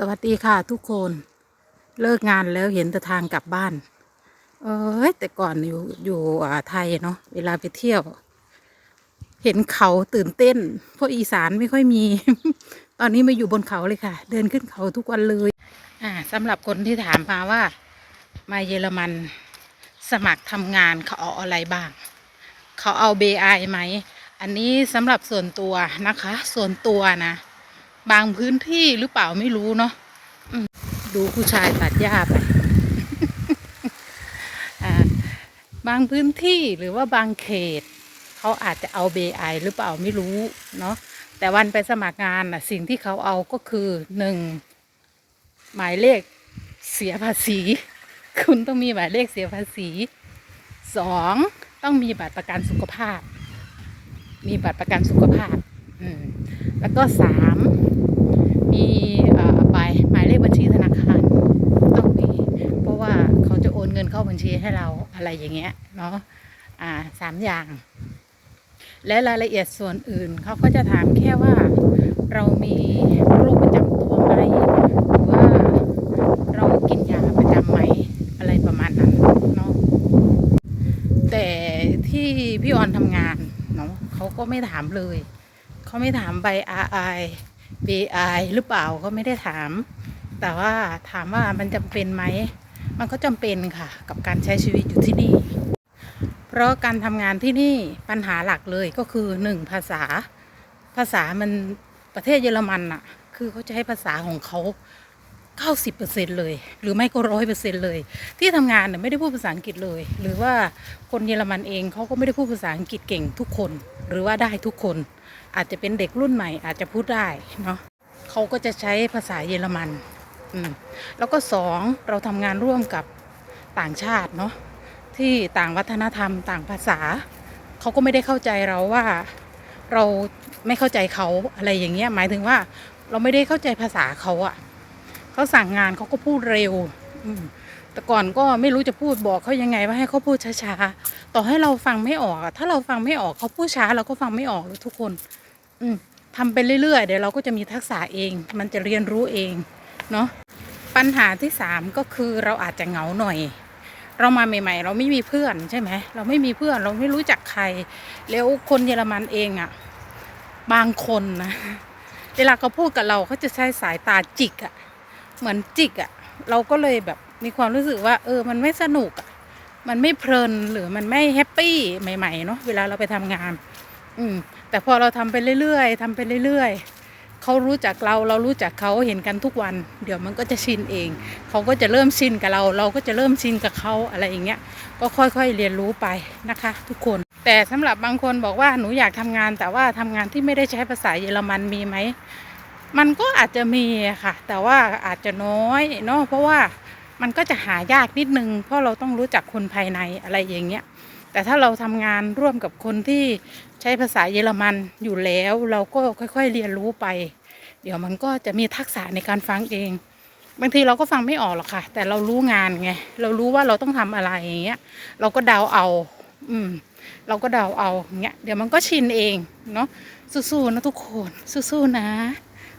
สวัสดีค่ะทุกคนเลิกงานแล้วเห็นแต่ทางกลับบ้าน เอ้ยแต่ก่อนอยู่อยู่อ่าไทยเนาะเวลาไปเที่ยว เห็นเขาตื่นเต้นเพราะอีสานไม่ค่อยมี ตอนนี้มาอยู่บนเขาเลยค่ะ เดินขึ้นเขาทุกวันเลย อ่าสำหรับคนที่ถามมาว่า มาเยอรมันสมัครทำงานเขาเอาอะไรบ้าง เขาเอา BI ไหม อันนี้สำหรับส่วนตัวนะคะ ส่วนตัวนะ บางพื้นที่หรือเปล่าไม่รู้เนาะดูผู้ชายตัดหญ้าไปบางพื้นที่หรือว่าบางเขต เขาอาจจะเอา BI หรือเปล่าไม่รู้เนาะแต่วันไปสมัครงานน่ะสิ่งที่เขาเอาก็คือหนึ่งหมายเลขเสียภาษี คุณต้องมีหมายเลขเสียภาษีสองต้องมีบัตรประกันสุขภาพ มีบัตรประกันสุขภาพอืมแล้วก็สาม มีใบหมายเลขบัญชีธนาคารต้องมี เพราะว่าเขาจะโอนเงินเข้าบัญชีให้เราอะไรอย่างเงี้ยเนาะอ่าสามอย่าง และรายละเอียดส่วนอื่นเขาก็จะถามแค่ว่าเรามีโรคประจำตัวไหมหรือว่าเรากินยาประจำไหมอะไรประมาณนั้นเนาะแต่ที่พี่ออนทำงานเนาะเขาก็ไม่ถามเลย เขาไม่ถามใบ RI BI หรือเปล่าก็ไม่ได้ถาม แต่ว่าถามว่ามันจำเป็นไหม มันก็จำเป็นค่ะ กับการใช้ชีวิตอยู่ที่นี่ เพราะการทำงานที่นี่ปัญหาหลักเลยก็คือหนึ่งภาษา ภาษามันประเทศเยอรมันอะคือเขาจะให้ภาษาของเขา 90%เลย หรือไม่ก็ร้อยเปอร์เซ็นเลย ที่ทำงานเนี่ยไม่ได้พูดภาษาอังกฤษเลย หรือว่าคนเยอรมันเองเขาก็ไม่ได้พูดภาษาอังกฤษเก่งทุกคน หรือว่าได้ทุกคน อาจจะเป็นเด็กรุ่นใหม่อาจจะพูดได้เนาะเขาก็จะใช้ภาษาเยอรมันอืมแล้วก็สองเราทำงานร่วมกับต่างชาติเนาะที่ต่างวัฒนธรรมต่างภาษา เขาก็ไม่ได้เข้าใจเราว่าเราไม่เข้าใจเขาอะไรอย่างเงี้ยหมายถึงว่าเราไม่ได้เข้าใจภาษาเขาอะ เขาสั่งงานเขาก็พูดเร็วแต่ก่อนก็ไม่รู้จะพูดบอกเขายังไงว่าให้เขาพูดช้าๆต่อให้เราฟังไม่ออกถ้าเราฟังไม่ออกเขาพูดช้าเราก็ฟังไม่ออกเลยทุกคน อืมทำไปเรื่อยๆเดี๋ยวเราก็จะมีทักษะเอง มันจะเรียนรู้เองเนาะปัญหาที่สามก็คือเราอาจจะเหงาหน่อยเรามาใหม่ ๆ เราไม่มีเพื่อนใช่ไหมเราไม่มีเพื่อนเราไม่รู้จักใคร แล้วคนเยอรมันเองอะ่ะ บางคนนะ เวลาเขาพูดกับเราเขาจะใช้สายตาจิกอะ่ะ เหมือนจิกอะ่ะ เราก็เลยแบบมีความรู้สึกว่า เออ มันไม่สนุกอะ่ะ มันไม่เพลินหรือมันไม่แฮปปี้ใหม่ๆเนาะเวลาเราไปทำงาน อืม แต่พอเราทำไปเรื่อยๆทำไปเรื่อยๆเขารู้จักเราเรารู้จักเขาเห็นกันทุกวัน เดี๋ยวมันก็จะชินเอง เขาก็จะเริ่มชินกับเรา เราก็จะเริ่มชินกับเขาอะไรอย่างเงี้ย ก็ค่อยๆเรียนรู้ไปนะคะ ทุกคน แต่สำหรับบางคนบอกว่าหนูอยากทำงาน แต่ว่าทำงานที่ไม่ได้ใช้ภาษาเยอรมันมีไหม มันก็อาจจะมีค่ะ แต่ว่าอาจจะน้อยเนาะเพราะว่ามันก็จะหายากนิดนึง เพราะเราต้องรู้จักคนภายในอะไรอย่างเงี้ยแต่ถ้าเราทำงานร่วมกับคนที่ใช้ภาษาเยอรมันอยู่แล้ว เราก็ค่อยๆเรียนรู้ไป เดี๋ยวมันก็จะมีทักษะในการฟังเอง บางทีเราก็ฟังไม่ออกหรอกค่ะ แต่เรารู้งานไงเรารู้ว่าเราต้องทำอะไรอย่างเงี้ย เราก็เดาเอา อืม เราก็เดาเอาอย่างเงี้ยเดี๋ยวมันก็ชินเองเนาะสู้ๆนะทุกคนสู้ๆนะ